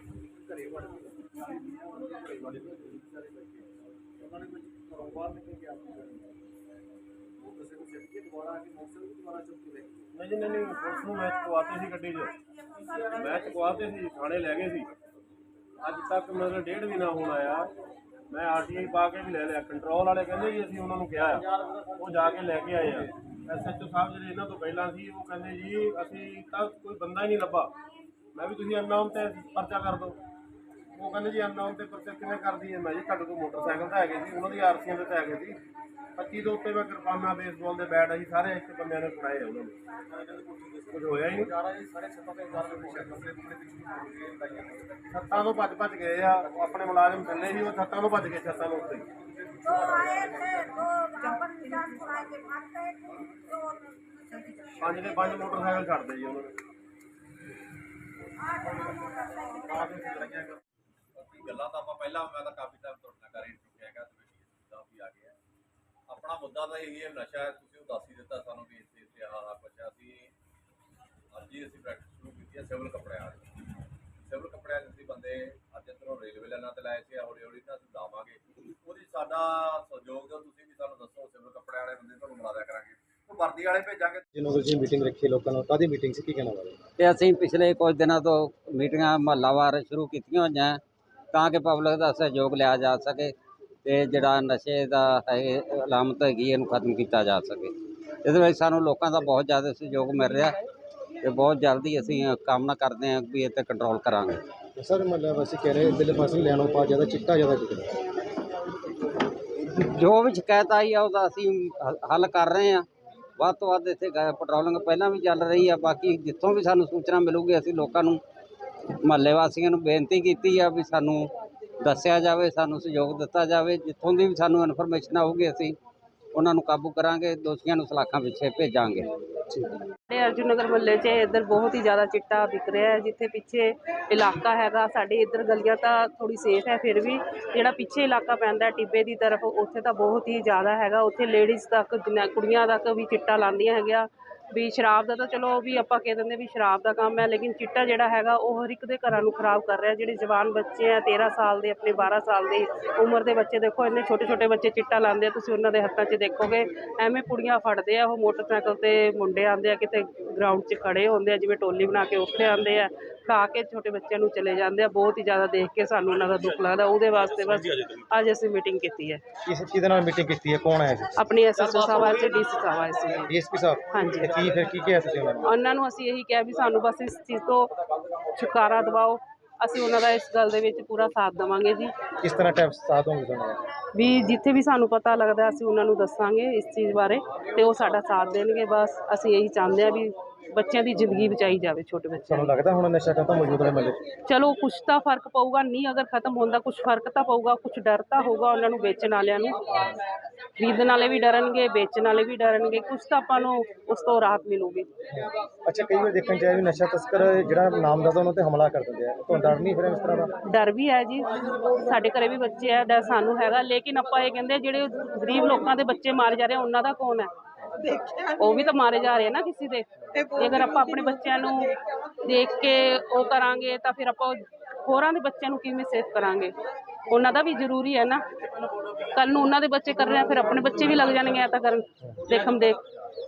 ਘਰੇ ਵੜ ਕੇ ਘਰੇ ਵੜ ਕੇ ਸਾਰੇ ਬੈਠੇ ਉਹਨਾਂ ਨੇ ਕੁਝ ਘਰੋਂ ਬਾਹਰ ਨਿਕਲ ਕੇ ਆਪ ਮੋਟਰਸਾਈਕਲ ਛੱਡ ਕੇ ਦੁਬਾਰਾ ਆ ਕੇ ਮੋਟਰਸਾਈਕਲ ਦੁਬਾਰਾ ਚੁੱਕ ਕੇ ਲੈ ਗਏ ਨਹੀਂ ਨਹੀਂ ਨਹੀਂ ਪੁਲਿਸ ਨੂੰ ਮੈਂ ਚੁਕਵਾਤੇ ਸੀ ਗੱਡੀ 'ਚ। ਮੈਂ ਚੁਕਵਾਤੇ ਸੀ, ਥਾਣੇ ਲੈ ਗਏ ਸੀ। ਅੱਜ ਤੱਕ ਮਤਲਬ ਡੇਢ ਮਹੀਨਾ ਹੋਣ ਆਇਆ। ਮੈਂ ਆਰਟੀਆਈ ਪਾ ਕੇ ਵੀ ਲੈ ਲਿਆ। ਕੰਟਰੋਲ ਵਾਲੇ ਕਹਿੰਦੇ ਜੀ, ਅਸੀਂ ਉਹਨਾਂ ਨੂੰ ਕਿਹਾ ਆ। ਉਹ ਜਾ ਕੇ ਲੈ ਕੇ ਆਏ ਆ। ਐਸਐਚਓ ਸਾਹਿਬ ਜਿਹੜੇ ਇਹਨਾਂ ਤੋਂ ਪਹਿਲਾਂ ਸੀ, ਉਹ ਕਹਿੰਦੇ ਜੀ, ਅਸੀਂ ਤਾਂ ਕੋਈ ਬੰਦਾ ਹੀ ਨਹੀਂ ਲੱਭਾ। ਮੈਂ ਵੀ ਤੁਸੀਂ ਅਨਨਾਮ ਤੇ ਪਰਚਾ ਕਰ ਦਿਓ ਉਹ ਕਹਿੰਦੇ ਜੀ ਅਨਨਾਮ ਤੇ ਪਰਚਾ ਕਿਵੇਂ ਕਰਦੀ ਹੈ ਮੈਂ ਜੀ ਤੁਹਾਡੇ ਕੋਲ ਮੋਟਰਸਾਈਕਲ ਤਾਂ ਹੈਗੇ ਸੀ ਉਹਨਾਂ ਦੀ ਆਰਸੀਆਂ ਦੇ ਤਾਂ ਹੈਗੇ ਸੀ 25 ਦੇ ਉੱਤੇ ਮੈਂ ਕਿਰਪਾਨਾ ਬੇਸਬਾਲ ਦੇ ਬੈਟ ਅਸੀਂ ਸਾਰੇ ਇੱਕ ਬੰਦਿਆਂ ਨੇ ਫੜਾਏ ਆ ਉਹਨਾਂ ਨੂੰ ਕੁਝ ਹੋਇਆ ਹੀ ਨਹੀਂ ਚਾਰਾ ਜੀ ਸਾਢੇ ਸੱਤਾਂ ਤੋਂ 11 ਵਜੇ ਸ਼ਾਮ ਨੂੰ ਆਪਣੇ ਪਿੱਛੇ ਮੁੜ ਕੇ ਲਾਈਆਂ ਛੱਤਾਂ ਤੋਂ ਭੱਜ ਭੱਜ ਗਏ ਆ ਉਹ ਆਪਣੇ ਮੁਲਾਜ਼ਮ ਥੱਲੇ ਸੀ ਉਹ ਛੱਤਾਂ ਤੋਂ ਭੱਜ ਗਏ ਛੱਤਾਂ ਤੋਂ ਉੱਤੇ तो आए थे तो जबर निजाम छुड़ा के भाग गए थे तो ਪੰਜ ਦੇ ਪੰਜ ਮੋਟਰਸਾਈਕਲ ਛੱਡਦੇ ਜੀ ਉਹਨਾਂ ਨੇ ਬਾਕੀ ਗੱਲਾਂ ਤਾਂ ਆਪਾਂ ਪਹਿਲਾਂ, ਮੈਂ ਤਾਂ ਕਾਫੀ ਟਾਈਮ ਤੁਹਾਡੇ ਨਾਲ ਕਰ ਹੀ ਹੈਗਾ ਤੇ ਦਾ ਵੀ ਆ ਗਿਆ। ਆਪਣਾ ਮੁੱਦਾ ਤਾਂ ਇਹ ਹੈ, ਨਸ਼ਾ ਹੈ, ਤੁਸੀਂ ਉਹ ਦਿੱਤਾ ਸਾਨੂੰ ਵੀ ਇੱਥੇ ਇੱਥੇ ਆਹ ਆਹ ਕੁਛ ਹੈ। ਅਸੀਂ ਅੱਜ ਹੀ ਅਸੀਂ ਪ੍ਰੈਕਟਿਸ ਸ਼ੁਰੂ ਕੀਤੀ ਹੈ ਸਿਵਲ ਕੱਪੜਿਆਂ ਵਾਲੀ ਸਿਵਲ ਕੱਪੜਿਆਂ ਦੇ ਅਸੀਂ ਬੰਦੇ ਅੱਜ ਇੱਧਰੋਂ ਰੇਲਵੇ ਲਾਈਨਾਂ ਤੇ ਲਾਏ ਸੀ ਹੌਲੀ ਹੌਲੀ ਤਾਂ ਅਸੀਂ ਲਾਵਾਂਗੇ। ਉਹਦੀ ਸਾਡਾ ਸਹਿਯੋਗ ਦਿਓ ਤੁਸੀਂ ਵੀ ਸਾਨੂੰ ਦੱਸੋ, ਸਿਵਲ ਕੱਪੜਿਆਂ ਵਾਲੇ ਬੰਦੇ ਤੁਹਾਨੂੰ ਮਿਲਾ ਦਿਆ ਕਰਾਂਗੇ। ਵਰਦੀ ਵਾਲੇ ਭੇਜਾਂਗੇ। ਜਿਹਨੂੰ ਤੁਸੀਂ ਮੀਟਿੰਗ ਰੱਖੀ ਲੋਕਾਂ ਨਾਲ ਕਾਦੀ ਮੀਟਿੰਗ ਸੀ? ਕੀ ਕਹਿਣਾ ਬਾਰੇ ਤੇ ਅਸੀਂ ਪਿਛਲੇ ਕੁਝ ਦਿਨਾਂ ਤੋਂ ਮੀਟਿੰਗਾਂ ਮਹੱਲਾਵਾਰ ਸ਼ੁਰੂ ਕੀਤੀਆਂ ਹੋਈਆਂ ਤਾਂ ਕਿ ਪਬਲਿਕ ਦਾ ਸਹਿਯੋਗ ਲਿਆ ਜਾ ਸਕੇ ਤੇ ਜਿਹੜਾ ਨਸ਼ੇ ਦਾ ਹੈ ਅਲਾਮਤ ਹੈਗੀ ਇਹਨੂੰ ਖਤਮ ਕੀਤਾ ਜਾ ਸਕੇ। ਇਹਦੇ ਵਿੱਚ ਸਾਨੂੰ ਲੋਕਾਂ ਦਾ ਬਹੁਤ ਜ਼ਿਆਦਾ ਸਹਿਯੋਗ ਮਿਲ ਰਿਹਾ ਤੇ ਬਹੁਤ ਜਲਦੀ ਅਸੀਂ ਕਾਮਨਾ ਕਰਦੇ ਹਾਂ ਵੀ ਇਹ ਤੇ ਕੰਟਰੋਲ ਕਰਾਂਗੇ। ਸਰ ਮਤਲਬ ਅਸੀਂ ਕਹਿ ਰਹੇ ਦਿਲ ਪਾਸੇ ਲੈਣੋਂ ਪਾ ਜ਼ਿਆਦਾ ਚਿੱਟਾ ਜ਼ਿਆਦਾ ਵਿਕਦਾ ਜੋ ਵੀ ਸ਼ਿਕਾਇਤ ਆਈ ਆ ਉਹਦਾ ਅਸੀਂ ਹੱਲ ਕਰ ਰਹੇ ਹਾਂ। ਵੱਧ ਤੋਂ ਵੱਧ ਇੱਥੇ ਗ- ਪੈਟਰੋਲਿੰਗ ਪਹਿਲਾਂ ਵੀ ਚੱਲ ਰਹੀ ਆ, ਬਾਕੀ ਜਿੱਥੋਂ ਵੀ ਸਾਨੂੰ ਸੂਚਨਾ ਮਿਲੂਗੀ, ਅਸੀਂ ਲੋਕਾਂ ਨੂੰ, ਮਹੱਲੇ ਵਾਸੀਆਂ ਨੂੰ ਬੇਨਤੀ ਕੀਤੀ ਆ ਵੀ ਸਾਨੂੰ ਦੱਸਿਆ ਜਾਵੇ, ਸਾਨੂੰ ਸਹਿਯੋਗ ਦਿੱਤਾ ਜਾਵੇ, ਜਿੱਥੋਂ ਦੀ ਵੀ ਸਾਨੂੰ ਇਨਫੋਰਮੇਸ਼ਨ ਆਊਗੀ, ਅਸੀਂ ਉਹਨਾਂ ਨੂੰ ਕਾਬੂ ਕਰਾਂਗੇ, ਦੋਸ਼ੀਆਂ ਨੂੰ ਸਲਾਖਾਂ ਪਿੱਛੇ ਭੇਜਾਂਗੇ। ਸਾਡੇ ਅਰਜੁਨ ਨਗਰ ਮਹੱਲੇ 'ਚ ਇੱਧਰ ਬਹੁਤ ਹੀ ਜ਼ਿਆਦਾ ਚਿੱਟਾ ਵਿਕ ਰਿਹਾ ਹੈ, ਜਿੱਥੇ ਪਿੱਛੇ ਇਲਾਕਾ ਹੈਗਾ, ਸਾਡੇ ਇੱਧਰ ਗਲੀਆਂ ਤਾਂ ਥੋੜੀ ਸੇਫ ਹੈ ਫਿਰ ਵੀ, ਜਿਹੜਾ ਪਿੱਛੇ ਇਲਾਕਾ ਪੈਂਦਾ ਟਿੱਬੇ ਦੀ ਤਰਫ, ਉੱਥੇ ਤਾਂ ਬਹੁਤ ਹੀ ਜ਼ਿਆਦਾ ਹੈਗਾ, ਉੱਥੇ ਲੇਡੀਜ਼ ਤੱਕ ਕੁੜੀਆਂ ਤੱਕ ਵੀ ਚਿੱਟਾ ਲਾਉਂਦੀਆਂ ਹੈਗੀਆਂ। ਵੀ ਸ਼ਰਾਬ ਦਾ ਤਾਂ ਚਲੋ ਵੀ ਆਪਾਂ ਕਹਿ ਦਿੰਦੇ ਵੀ ਸ਼ਰਾਬ ਦਾ ਕੰਮ ਹੈ, ਲੇਕਿਨ ਚਿੱਟਾ ਜਿਹੜਾ ਹੈਗਾ ਉਹ ਹਰ ਇੱਕ ਦੇ ਘਰਾਂ ਨੂੰ ਖਰਾਬ ਕਰ ਰਿਹਾ। ਜਿਹੜੇ ਜਵਾਨ ਬੱਚੇ ਆ 13 ਸਾਲ ਦੇ, ਆਪਣੇ 12 ਸਾਲ ਦੀ ਉਮਰ ਦੇ ਬੱਚੇ, ਦੇਖੋ ਇੰਨੇ ਛੋਟੇ ਛੋਟੇ ਬੱਚੇ ਚਿੱਟਾ ਲਾਉਂਦੇ ਆ, ਤੁਸੀਂ ਉਹਨਾਂ ਦੇ ਹੱਥਾਂ 'ਚ ਦੇਖੋਗੇ, ਐਵੇਂ ਕੁੜੀਆਂ ਫੜਦੇ ਆ, ਉਹ ਮੋਟਰਸਾਈਕਲ ਤੇ ਮੁੰਡੇ ਆਉਂਦੇ ਆ, ਕਿਤੇ ਗਰਾਊਂਡ 'ਚ ਖੜੇ ਹੁੰਦੇ ਆ, ਜਿਵੇਂ ਟੋਲੀ ਬਣਾ ਕੇ ਉੱਥੇ ਆਉਂਦੇ ਆ। ਖਾ ਕੇ ਛੋਟੇ ਬੱਚਿਆਂ ਨੂੰ ਚਲੇ ਜਾਂਦੇ ਆ ਬਹੁਤ ਹੀ ਜ਼ਿਆਦਾ ਦੇਖ ਕੇ ਸਾਨੂੰ ਉਹਨਾਂ ਦਾ ਦੁੱਖ ਲੱਗਦਾ ਉਹਦੇ ਵਾਸਤੇ ਬਸ ਅੱਜ ਅਸੀਂ ਮੀਟਿੰਗ ਕੀਤੀ ਹੈ। ਕਿਸ ਕਿਹਦੇ ਨਾਲ ਮੀਟਿੰਗ ਕੀਤੀ ਹੈ? ਕੌਣ ਆਇਆ ਸੀ? ਆਪਣੀ ਐਸਐਸਓ ਸਾਹਿਬ ਆਏ ਸੀ ਡੀਸੀ ਸਾਹਿਬ ਆਏ ਸੀ। ਡੀਐਸਪੀ ਸਾਹਿਬ? ਹਾਂਜੀ। ਤੇ ਕੀ ਫਿਰ ਕੀ ਕਿਹਾ ਤੁਸੀਂ ਉਹਨਾਂ ਨੂੰ? ਉਹਨਾਂ ਨੂੰ ਅਸੀਂ ਇਹੀ ਕਿਹਾ ਵੀ ਸਾਨੂੰ ਬਸ ਇਸ ਚੀਜ਼ ਤੋਂ ਛੁਟਕਾਰਾ ਦਿਵਾਓ ਅਸੀਂ ਉਹਨਾਂ ਦਾ ਇਸ ਗੱਲ ਦੇ ਵਿੱਚ ਪੂਰਾ ਸਾਥ ਦੇਵਾਂਗੇ ਜੀ। ਕਿਸ ਤਰ੍ਹਾਂ ਟੈਪ ਸਾਥ ਹੋਣਗੇ ਤੁਹਾਨੂੰ ਵੀ ਜਿੱਥੇ ਵੀ ਸਾਨੂੰ ਪਤਾ ਲੱਗਦਾ ਅਸੀਂ ਉਹਨਾਂ ਨੂੰ ਦੱਸਾਂਗੇ ਇਸ ਚੀਜ਼ ਬਾਰੇ ਤੇ ਉਹ ਸਾਡਾ ਸਾਥ ਦੇਣਗੇ ਬਸ ਅਸੀਂ ਇਹੀ ਚਾਹੁੰਦੇ ਆ ਵੀ ਬੱਚਿਆਂ ਦੀ ਜ਼ਿੰਦਗੀ ਬਚਾਈ ਜਾਵੇ ਛੋਟੇ ਬੱਚਿਆਂ ਤੁਹਾਨੂੰ ਦੀ ਲੱਗਦਾ ਹੁਣ ਨਸ਼ਾ ਖਤਮ ਹੈ ਮੱਲੇ 'ਚ? ਚਲੋ ਕੁਛ ਤਾਂ ਫ਼ਰਕ ਪਊਗਾ ਨਹੀਂ ਅਗਰ ਖਤਮ ਹੁੰਦਾ ਕੁਛ ਫ਼ਰਕ ਤਾਂ ਪਊਗਾ ਕੁਛ ਡਰ ਤਾਂ ਹੋਊਗਾ ਉਹਨਾਂ ਨੂੰ ਵੇਚਣ ਵਾਲਿਆਂ ਨੂੰ। ਖਰੀਦਣ ਵਾਲੇ ਵੀ ਡਰਨਗੇ ਵੇਚਣ ਵਾਲੇ ਵੀ ਡਰਨਗੇ ਕੁਛ ਤਾਂ ਆਪਾਂ ਨੂੰ ਉਸ ਤੋਂ ਰਾਹਤ ਮਿਲੂਗੀ। ਅੱਛਾ ਕਈ ਵਾਰ ਦੇਖਣ ਚ ਆਇਆ ਵੀ ਨਸ਼ਾ ਤਸਕਰ ਜਿਹੜਾ ਨਾਮਜ਼ਦ ਉਹਨਾਂ ਤੇ ਹਮਲਾ ਕਰ ਦਿੰਦੇ ਆ। ਤੁਹਾਨੂੰ ਡਰ ਨਹੀਂ ਫਿਰ ਇਸ ਤਰ੍ਹਾਂ ਦਾ? ਡਰ ਵੀ ਹੈ ਜੀ। ਸਾਡੇ ਘਰੇ ਵੀ ਬੱਚੇ ਆ ਡਰ ਸਾਨੂੰ ਹੈਗਾ। ਲੇਕਿਨ ਆਪਾਂ ਇਹ ਕਹਿੰਦੇ ਜਿਹੜੇ ਗਰੀਬ ਲੋਕਾਂ ਦੇ ਬੱਚੇ ਮਾਰੇ ਜਾ ਰਹੇ ਆ, ਉਹਨਾਂ ਦਾ ਕੌਣ ਹੈ? ਉਹ ਵੀ ਤਾਂ ਮਾਰੇ ਜਾ ਰਹੇ ਆ ਨਾ ਕਿਸੇ ਦੇ। ਜੇਕਰ ਆਪਾਂ ਆਪਣੇ ਬੱਚਿਆਂ ਨੂੰ ਦੇਖ ਕੇ ਉਹ ਕਰਾਂਗੇ ਤਾਂ ਫਿਰ ਆਪਾਂ ਹੋਰਾਂ ਦੇ ਬੱਚਿਆਂ ਨੂੰ ਕਿਵੇਂ ਸੇਫ ਕਰਾਂਗੇ? ਉਹਨਾਂ ਦਾ ਵੀ ਜ਼ਰੂਰੀ ਹੈ ਨਾ। ਕੱਲ ਨੂੰ ਉਹਨਾਂ ਦੇ ਬੱਚੇ ਕਰ ਰਹੇ ਆ ਫਿਰ ਆਪਣੇ ਬੱਚੇ ਵੀ ਲੱਗ ਜਾਣਗੇ ਐ ਤਾਂ ਕਰਨ ਦੇਖਮ ਦੇਖ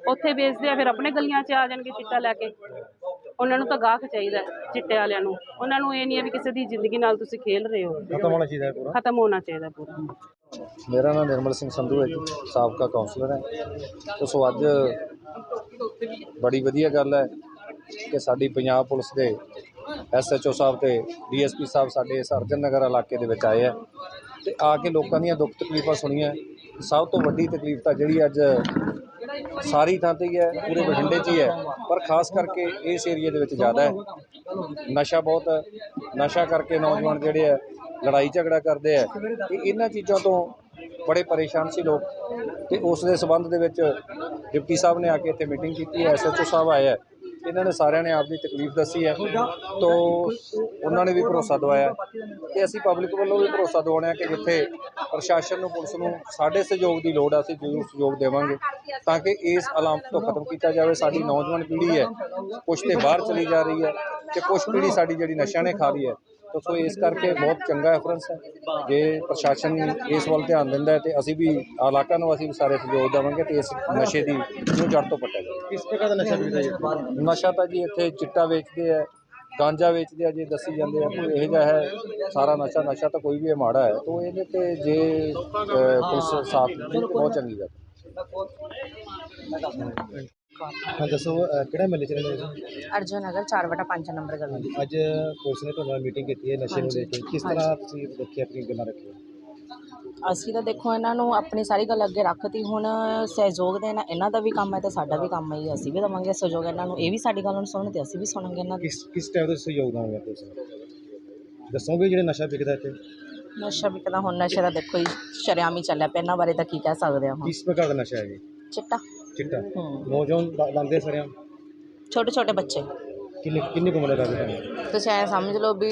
ਉੱਥੇ ਵੇਚਦੇ ਆ ਫਿਰ ਆਪਣੇ ਗਲੀਆਂ 'ਚ ਆ ਜਾਣਗੇ ਚਿੱਟਾ ਲੈ ਕੇ। ਉਹਨਾਂ ਨੂੰ ਤਾਂ ਗਾਹਕ ਚਾਹੀਦਾ ਹੈ, ਚਿੱਟੇ ਵਾਲਿਆਂ ਨੂੰ। ਉਹਨਾਂ ਨੂੰ ਇਹ ਨਹੀਂ ਹੈ ਵੀ ਕਿਸੇ ਦੀ ਜ਼ਿੰਦਗੀ ਨਾਲ ਤੁਸੀਂ ਖੇਲ ਰਹੇ ਹੋ। ਖਤਮ ਹੋਣਾ ਚਾਹੀਦਾ ਹੈ ਪੂਰਾ। ਖਤਮ ਹੋਣਾ ਚਾਹੀਦਾ ਪੂਰਾ। ਮੇਰਾ ਨਾਮ ਨਿਰਮਲ ਸਿੰਘ ਸੰਧੂ ਹੈ ਜੀ ਸਾਬਕਾ ਕਾਉਂਸਲਰ ਹੈ। ਤੇ ਸੋ ਅੱਜ ਬੜੀ ਵਧੀਆ ਗੱਲ ਹੈ ਕਿ ਸਾਡੀ ਪੰਜਾਬ ਪੁਲਿਸ ਦੇ ਐਸਐਚਓ ਸਾਹਿਬ ਤੇ ਡੀਐਸਪੀ ਸਾਹਿਬ ਸਾਡੇ ਇਸ ਅਰਜਨ ਨਗਰ ਇਲਾਕੇ ਦੇ ਵਿੱਚ ਆਏ ਆ ਤੇ ਆ ਕੇ ਲੋਕਾਂ ਦੀਆਂ ਦੁੱਖ ਤਕਲੀਫਾਂ ਸੁਣੀਆਂ। ਸਭ ਤੋਂ ਵੱਡੀ ਤਕਲੀਫ ਤਾਂ ਜਿਹੜੀ ਅੱਜ ਸਾਰੀ ਥਾਂ ਤੇ ਹੀ ਹੈ, ਪੂਰੇ ਬਠਿੰਡੇ 'ਚ ਹੀ ਹੈ, ਪਰ ਖਾਸ ਕਰਕੇ ਇਸ ਏਰੀਆ ਦੇ ਵਿੱਚ ਜ਼ਿਆਦਾ ਹੈ। ਨਸ਼ਾ ਬਹੁਤ ਹੈ। ਨਸ਼ਾ ਕਰਕੇ ਨੌਜਵਾਨ ਜਿਹੜੇ ਆ ਲੜਾਈ ਝਗੜਾ ਕਰਦੇ ਆ। ਤੇ ਇਹਨਾਂ ਚੀਜ਼ਾਂ ਤੋਂ ਬੜੇ ਪਰੇਸ਼ਾਨ ਸੀ ਲੋਕ ਤੇ ਉਸ ਦੇ ਸਬੰਧ ਦੇ ਵਿੱਚ ਡਿਪਟੀ ਸਾਹਿਬ ਨੇ ਆ ਕੇ ਇੱਥੇ ਮੀਟਿੰਗ ਕੀਤੀ ਹੈ ਐਸਐਚਓ ਸਾਹਿਬ ਆਏ ਆ। ਇਹਨਾਂ ਨੇ ਸਾਰਿਆਂ ਨੇ ਆਪਦੀ ਤਕਲੀਫ ਦੱਸੀ ਹੈ ਤੋਂ ਉਹਨਾਂ ਨੇ ਵੀ ਭਰੋਸਾ ਦਵਾਇਆ। ਤੇ ਅਸੀਂ ਪਬਲਿਕ ਵੱਲੋਂ ਵੀ ਭਰੋਸਾ ਦਵਾਉਣਾ ਕਿ ਜਿੱਥੇ ਪ੍ਰਸ਼ਾਸਨ ਨੂੰ, ਪੁਲਿਸ ਨੂੰ ਸਾਡੇ ਸਹਿਯੋਗ ਦੀ ਲੋੜ ਆ, ਅਸੀਂ ਜ਼ਰੂਰ ਸਹਿਯੋਗ ਦੇਵਾਂਗੇ ਤਾਂ ਕਿ ਇਸ ਅਲਾਮਤ ਤੋਂ ਖਤਮ ਕੀਤਾ ਜਾਵੇ। ਸਾਡੀ ਨੌਜਵਾਨ ਪੀੜ੍ਹੀ ਹੈ, ਕੁਛ ਤੇ ਬਾਹਰ ਚਲੀ ਜਾ ਰਹੀ ਹੈ ਤੇ ਕੁਛ ਪੀੜ੍ਹੀ ਸਾਡੀ ਜਿਹੜੀ ਨਸ਼ਿਆਂ ਨੇ ਖਾ ਲਈ ਹੈ ਤਾਂ ਸੋ ਇਸ ਕਰਕੇ ਬਹੁਤ ਚੰਗਾ ਰੈਫਰੈਂਸ ਹੈ। ਜੇ ਪ੍ਰਸ਼ਾਸਨ ਇਸ ਵੱਲ ਧਿਆਨ ਦਿੰਦਾ ਹੈ ਤੇ ਅਸੀਂ ਵੀ ਇਲਾਕਾ ਨੂੰ ਅਸੀਂ ਵੀ ਸਾਰੇ ਸਹਿਯੋਗ ਦੇਵਾਂਗੇ ਤੇ ਇਸ ਨਸ਼ੇ ਦੀ ਨੂੰ ਜੜ ਤੋਂ ਪੱਟਿਆ ਜਾਵੇ। ਕਿਸ ਪ੍ਰਕਾਰ ਦਾ ਨਸ਼ਾ ਵਿਕਦਾ ਜੀ? ਨਸ਼ਾ ਤਾਂ ਜੀ ਇੱਥੇ ਚਿੱਟਾ ਵੇਚਦੇ ਆ ਗਾਂਜਾ ਵੇਚਦੇ ਆ ਜੀ ਦੱਸੀ ਜਾਂਦੇ ਆ ਕੋਈ ਇਹੋ ਜਿਹਾ ਹੈ ਸਾਰਾ ਨਸ਼ਾ ਨਸ਼ਾ ਤਾਂ ਕੋਈ ਵੀ ਇਹ ਮਾੜਾ ਹੈ। ਤਾਂ ਇਹਦੇ ਤੇ ਜੇ ਪੁਲਿਸ ਸਾਫ਼ ਬਹੁਤ ਚੰਗੀ ਗੱਲ ਹਾਂ ਦੱਸੋ ਅਹ, ਕਿਹੜਾ ਮਹੱਲੇ ਚ ਰਹਿੰਦੇ ਹੋ? ਜੀ? ਅਰਜੁਨ ਨਗਰ 4 ਵਟਾ 5 ਨੰਬਰ ਗਲੀ। ਅੱਜ ਪੁਲਿਸ ਨੇ ਤੁਹਾਡੇ ਨਾਲ ਮੀਟਿੰਗ ਕੀਤੀ ਹੈ ਨਸ਼ੇ ਨੂੰ ਲੈ ਕੇ। ਕਿਸ ਤਰ੍ਹਾਂ ਤੁਸੀਂ ਰੱਖੀ ਆਪਣੀ ਗੱਲਾਂ ਰੱਖੀਆਂ? ਅਸੀਂ ਤਾਂ ਦੇਖੋ ਇਹਨਾਂ ਨੂੰ ਆਪਣੀ ਸਾਰੀ ਗੱਲ ਅੱਗੇ ਰੱਖਤੀ। ਹੁਣ ਸਹਿਯੋਗ ਦੇਣਾ ਇਹਨਾਂ ਦਾ ਵੀ ਕੰਮ ਹੈ ਤੇ ਸਾਡਾ ਵੀ ਕੰਮ ਹੈ ਜੀ। ਅਸੀਂ ਵੀ ਦੇਵਾਂਗੇ ਸਹਿਯੋਗ ਇਹਨਾਂ ਨੂੰ। ਇਹ ਵੀ ਸਾਡੀ ਗੱਲ ਨੂੰ ਸੁਣਨ ਤੇ ਅਸੀਂ ਵੀ ਸੁਣਾਂਗੇ ਇਹਨਾਂ ਦੀ। ਕਿਸ ਕਿਸ ਟਾਈਪ ਦਾ ਸਹਿਯੋਗ ਦੇਵਾਂਗੇ ਤੁਸੀਂ ਦੱਸੋਗੇ ਜਿਹੜੇ ਨਸ਼ਾ ਵਿਕਦਾ ਇੱਥੇ? ਨਸ਼ਾ ਵਿਕਦਾ ਹੁਣ ਨਸ਼ੇ ਦਾ ਦੇਖੋ ਜੀ ਸ਼ਰੇਆਮ ਹੀ ਚੱਲਿਆ ਪਿਆ। ਇਹਨਾਂ ਬਾਰੇ ਤਾਂ ਕੀ ਕਹਿ ਸਕਦੇ ਹਾਂ ਹੁਣ। ਕਿਸ ਪ੍ਰਕਾਰ ਦਾ ਨਸ਼ਾ ਹੈ ਜੀ? ਚਿੱਟਾ। ਚਿੱਟਾ ਹੂੰ। ਨੌਜਵਾਨ ਲਾ- ਲਾਉਂਦੇ ਸਰਿਆਂ ਛੋਟੇ ਛੋਟੇ ਬੱਚੇ। ਕਿੰਨੀ ਕਿੰਨੀ ਕੁ ਉਮਰ ਦਾ ਵੀ ਤੁਸੀਂ ਐਂ ਸਮਝ ਲਓ ਵੀ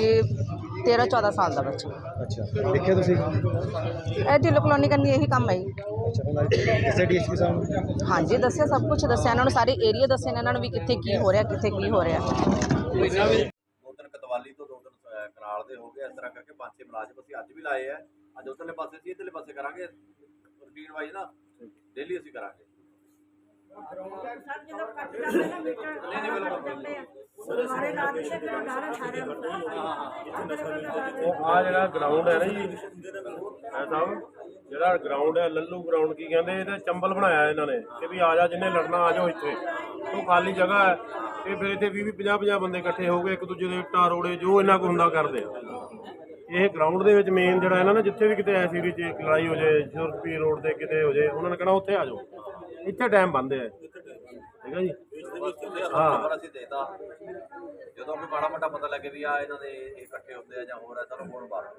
13 14 ਸਾਲ ਦਾ ਬੱਚਾ। ਅੱਛਾ ਦੇਖਿਆ ਤੁਸੀਂ? ਇਹ ਢਿੱਲ ਕਲੋਨੀ ਕਰਨੀ ਇਹੀ ਕੰਮ ਹੈ ਜੀ। ਅੱਛਾ ਹੁਣ ਐਸਏ ਡੀਐਸਪੀ ਸਾਹਿਬ ਹਾਂਜੀ ਦੱਸਿਆ ਸਭ ਕੁਝ ਦੱਸਿਆ। ਇਹਨਾਂ ਨੂੰ ਸਾਰੇ ਏਰੀਆ ਦੱਸੇ ਨੇ ਇਹਨਾਂ ਨੂੰ ਵੀ ਕਿੱਥੇ ਕੀ ਹੋ ਰਿਹਾ ਕਿੱਥੇ ਕੀ ਹੋ ਰਿਹਾ। ਦੋ ਦਿਨ ਕਤਵਾਲੀ ਤੋਂ ਦੋ ਦਿਨ ਅਹ, ਕਨਾਲ ਦੇ ਹੋ ਗਏ। ਇਸ ਤਰ੍ਹਾਂ ਕਰਕੇ ਪੰਜ ਛੇ ਮੁਲਾਜ਼ਮ ਅਸੀਂ ਅੱਜ ਵੀ ਲਾਏ ਆ। ਅੱਜ ਉਧਰਲੇ ਪਾਸੇ ਸੀ ਇਧਰਲੇ ਪਾਸੇ ਕਰਾਂਗੇ। ਰੂਟੀਨ ਵਾਈਜ਼ ਨਾ ਡੇਲੀ ਅਸੀਂ ਕਰਾਂਗੇ। ਸਰ ਜਦੋਂ ਕੱਟ ਜਾਂਦੇ ਨਾ ਮੀਟਰ ਨਹੀਂ ਨਹੀਂ ਬਿਲਕੁਲ ਸਾਰੇ ਲਾ ਦਿੰਦੇ ਫਿਰ ਨਾਲੇ ਸਾਰੇ ਹੁੰਦਾ ਉਹ ਆ ਜਿਹੜਾ ਗਰਾਊਂਡ ਹੈ ਨਾ ਜੀ ਐ ਸਾਹਿਬ, ਜਿਹੜਾ ਗਰਾਊਂਡ ਹੈ, ਲੱਲੂ ਗਰਾਊਂਡ ਕੀ ਕਹਿੰਦੇ, ਇਹਦਾ ਚੰਬਲ ਬਣਾਇਆ ਇਹਨਾਂ ਨੇ, ਕਿ ਵੀ ਆ ਜਾ, ਜਿੰਨੇ ਲੜਨਾ ਆ ਜਾਓ ਇੱਥੇ। ਉਹ ਖਾਲੀ ਜਗ੍ਹਾ ਹੈ, ਤੇ ਫਿਰ ਇੱਥੇ 20 20 50 50 ਬੰਦੇ ਇਕੱਠੇ ਹੋ ਗਏ, ਇੱਕ ਦੂਜੇ ਦੇ ਇੱਟਾਂ, ਰੋੜੇ, ਜੋ ਇਹਨਾਂ ਕੋ ਹੁੰਦਾ ਕਰਦੇ ਆ। ਇਹ ਗਰਾਊਂਡ ਦੇ ਵਿੱਚ ਮੇਨ ਜਿਹੜਾ ਇਹਨਾਂ ਨੇ, ਜਿੱਥੇ ਵੀ ਕਿਤੇ ਐਸੀ ਵਿੱਚ ਇੱਕ ਲੜਾਈ ਹੋ ਜਾਏ ਸੁਰਪੀ ਰੋਡ ਦੇ ਕਿਤੇ ਹੋ ਜਾਏ, ਉਹਨਾਂ ਨੇ ਕਹਿਣਾ ਉੱਥੇ ਆ ਜਾਓ। ਇੱਥੇ ਟਾਈਮ ਬੰਦੇ ਆ ਠੀਕ ਹੈ ਜੀ? ਹਾਂ। ਖਬਰ ਅਸੀਂ ਦੇਤਾ ਜਦੋਂ ਕੋਈ ਮਾੜਾ ਮੋਟਾ ਪਤਾ ਲੱਗੇ ਵੀ ਆ ਇਹਨਾਂ ਦੇ ਇਹ ਇਕੱਠੇ ਹੁੰਦੇ ਆ ਜਾਂ ਹੋਰ ਆ ਸਾਨੂੰ ਫੋਨ ਮਾਰੋ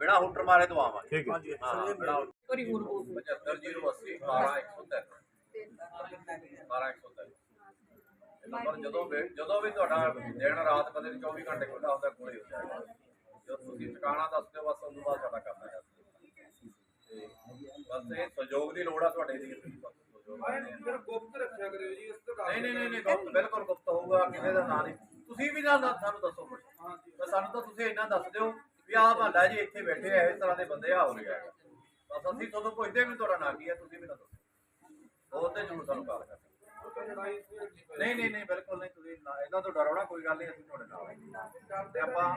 ਬਿਨਾ ਹੁਟਰ ਮਾਰੇ ਤੋਂ ਆਵਾਂਗੇ। ਠੀਕ ਹੈ। ਹਾਂ ਬਿਨਾ 75080 12103 ਨੰਬਰ ਜਦੋਂ ਵੀ ਜਦੋਂ ਵੀ ਤੁਹਾਡਾ ਦਿਨ ਰਾਤ ਕਦੇ ਵੀ 24 ਘੰਟੇ ਖੁੱਲ੍ਹਾ ਹੁੰਦਾ ਕੋਈ ਹੋ ਜਾਏਗਾ। ਜਦੋਂ ਤੁਸੀਂ ਟਿਕਾਣਾ ਦੱਸ ਦਿਓ ਬਸ ਉਸ ਤੋਂ ਬਾਅਦ ਸਾਡਾ ਕੰਮ ਹੈ। ਤੇ ਬਸ ਇਹ ਸਹਿਯੋਗ ਦੀ ਲੋੜ ਆ ਤੁਹਾਡੇ ਦੀ ਫਿਰ ਗੁਪਤ ਰੱਖਿਆ ਕਰਿਓ ਜੀ ਇਸ ਤੋਂ ਨਹੀਂ ਨਹੀਂ ਨਹੀਂ ਨਹੀਂ ਗੁਪਤ ਬਿਲਕੁਲ ਗੁਪਤ ਹੋਊਗਾ ਕਿਸੇ ਦਾ ਨਾਂ ਨਹੀਂ। ਤੁਸੀਂ ਵੀ ਨਾ ਨਾ ਸਾਨੂੰ ਦੱਸੋ ਕੁਝ ਬਸ ਸਾਨੂੰ ਤਾਂ ਤੁਸੀਂ ਇੰਨਾ ਦੱਸ ਦਿਓ ਵੀ ਆਹ ਮਹੱਲਾ ਜੀ ਇੱਥੇ ਬੈਠੇ ਆ ਇਸ ਤਰ੍ਹਾਂ ਦੇ ਬੰਦੇ ਆ ਹੋ ਰਿਹਾ ਹੈਗਾ ਬਸ ਅਸੀਂ ਤੁਹਾਨੂੰ ਪੁੱਛਦੇ ਵੀ ਤੁਹਾਡਾ ਨਾਂ ਕੀ ਹੈ ਤੁਸੀਂ ਵੀ ਨਾ ਦੱਸੋ। ਉਹ ਤੇ ਜ਼ਰੂਰ ਸਾਨੂੰ ਕਾਲ ਕਰ ਨਹੀਂ ਨਹੀਂ ਨਹੀਂ ਬਿਲਕੁਲ ਨਹੀਂ ਤੁਸੀਂ ਨਾ- ਇਹਨਾਂ ਤੋਂ ਡਰੋ ਨਾ ਕੋਈ ਗੱਲ ਨਹੀਂ ਅਸੀਂ ਤੁਹਾਡੇ ਨਾਲ। ਤੇ ਆਪਾਂ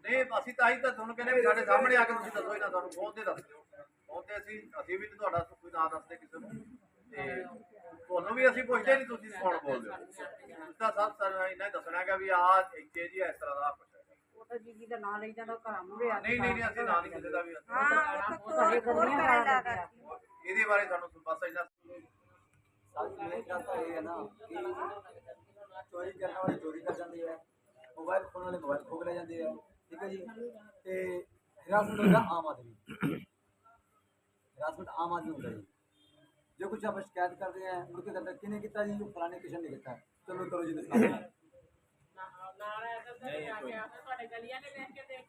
ਨਹੀਂ ਅਸੀਂ ਤਾਂ ਹੀ ਤਾਂ ਤੁਹਾਨੂੰ ਕਹਿੰਦੇ ਸਾਡੇ ਸਾਹਮਣੇ ਆ ਕੇ ਤੁਸੀਂ ਦੱਸੋ ਇਹਨਾਂ ਤੁਹਾਨੂੰ ਫੋਨ ਤੇ ਦੱਸ ਦਿਓ। ਫੋਨ ਤੇ ਅਸੀਂ ਅਸੀਂ ਵੀ ਨੀ ਤੁਹਾਡਾ ਕੋਈ ਨਾਂ ਦੱਸਦੇ ਕਿਸੇ ਨੂੰ। ਤੇ ਤੁਹਾਨੂੰ ਵੀ ਅਸੀਂ ਪੁੱਛਦੇ ਨਹੀਂ ਤੁਸੀਂ ਕੌਣ ਬੋਲਦੇ ਹੋ? ਤੁਸੀਂ ਤਾਂ ਸਭ ਸਾਨੂੰ ਇਹਨਾਂ ਹੀ ਦੱਸਣਾ ਹੈਗਾ ਵੀ ਆਹ ਇੱਥੇ ਜੀ ਇਸ ਤਰ੍ਹਾਂ ਦਾ ਕੁਛ ਹੈਗਾ ਉਹ ਤਾਂ ਜੀ ਦਾ ਨਾਂ ਲਈ ਜਾਂਦਾ ਘਰਾਂ ਵੀ ਆ ਨਹੀਂ ਨਹੀਂ ਨਹੀਂ ਅਸੀਂ ਨਾਂ ਨਹੀਂ ਕਿਸੇ ਦਾ ਵੀ ਹਾਂ ਉਹ ਤਾਂ ਹੋਰ ਹੋਰ ਕਰਾਂਦਾ ਕਰ ਇਹਦੇ ਬਾਰੇ ਸਾਨੂੰ ਬਸ ਇਹਨਾਂ ਮੇਨ ਗੱਲ ਇਹ ਹੈ ਨਾ ਕਿ ਚੋਰੀ ਕਰਨ ਵਾਲੇ ਚੋਰੀ ਕਰ ਜਾਂਦੇ ਆ ਮੋਬਾਈਲ ਖੋਣ ਵਾਲੇ ਮੋਬਾਈਲ ਖੋਹ ਲੈ ਜਾਂਦੇ ਆ ਠੀਕ ਹੈ ਜੀ? ਤੇ ਹਿਰਾਸਤ ਹੁੰਦਾ ਆਮ ਆਦਮੀ। ਹਿਰਾਸਤ ਆਮ ਆਦਮੀ ਹੁੰਦਾ ਜੀ ਜੇ ਕੁਝ ਆਪਾਂ ਸ਼ਿਕਾਇਤ ਕਰਦੇ ਆ ਮੁੜ ਕੇ ਕਹਿੰਦਾ ਕਿਹਨੇ ਕੀਤਾ ਜੀ ਉਹ ਫਲਾਣੇ ਕਿਸੇ ਨੇ ਕੀਤਾ ਚਲੋ ਕਰੋ ਜੀ ਦੱਸੋ ਤੁਹਾਡੇ ਗਲੀਆਂ ਨੇ ਦੇਖ ਕੇ ਦੇਖ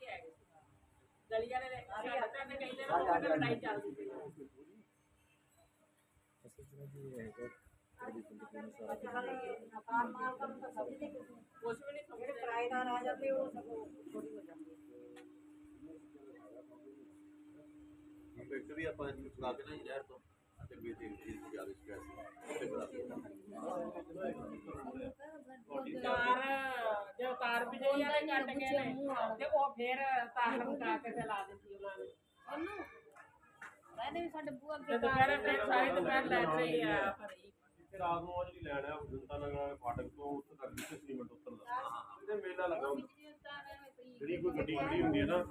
ਪਿੱਟ ਵੀ ਆਪਾਂ ਇਹਨੂੰ ਕੇ ਨਾ ਜੀ ਨਹਿਰ ਤੋਂ ਅਤੇ ਵੀ ਤੇ ਜੀ ਜ਼ਿਆਦਾ ਸਟ੍ਰੈਸ ਤਾਰ ਜੋ ਤਾਰ ਬਿਜਲੀ ਵਾਲੇ ਕੱਟ ਗਏ ਨੇ ਤੇ ਉਹ ਫੇਰ ਤਾਰ ਲਮਕਾ ਕੇ ਫੈਲਾ ਦਿੱਤੀ ਉਹਨਾਂ ਨੇ। ਉਹਨੂੰ? ਕਹਿੰਦੇ ਵੀ ਸਾਡੇ ਬੂਆ ਅੱਗੇ ਦੁਪਹਿਰੇ ਫੇਰ ਸਾਰੀ ਦੁਪਹਿਰ ਲੈ ਰਹੀ ਆ ਭਰੀ ਤੇ ਰਾਤ ਨੂੰ ਉਹ ਜਿਹੜੀ ਲੈਣ ਆ ਜਨਤਾ ਨਗਰ ਫਾਟਕ ਤੋਂ ਉੱਥੇ ਤੱਕ ਜਿੱਥੇ ਸੀਮੈਂਟ ਉਤਰਦਾ। ਇਹਦੇ ਮੇਲਾ ਲੱਗਾ ਹੁੰਦਾ। ਜਿਹੜੀ ਕੋਈ ਗੱਡੀ ਖੜੀ ਹੁੰਦੀ ਹੈ ਨਾ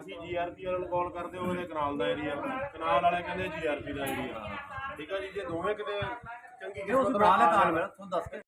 ਅਸੀਂ ਜੀਆਰਪੀ ਵਾਲਿਆਂ ਨੂੰ ਕਾਲ ਕਰਦੇ ਹਾਂ ਉਹਦੇ ਕਨਾਲ ਦਾ ਏਰੀਆ ਕਨਾਲ ਵਾਲੇ ਕਹਿੰਦੇ ਜੀਆਰਪੀ ਦਾ ਏਰੀਆ ਠੀਕ ਆ ਜੀ ਜੇ ਦੋਵੇਂ ਕਿਤੇ ਚੰਗੀ ਕਿਸਮਤ ਨਾਲ ਤੁਹਾਨੂੰ ਦੱਸ ਕੇ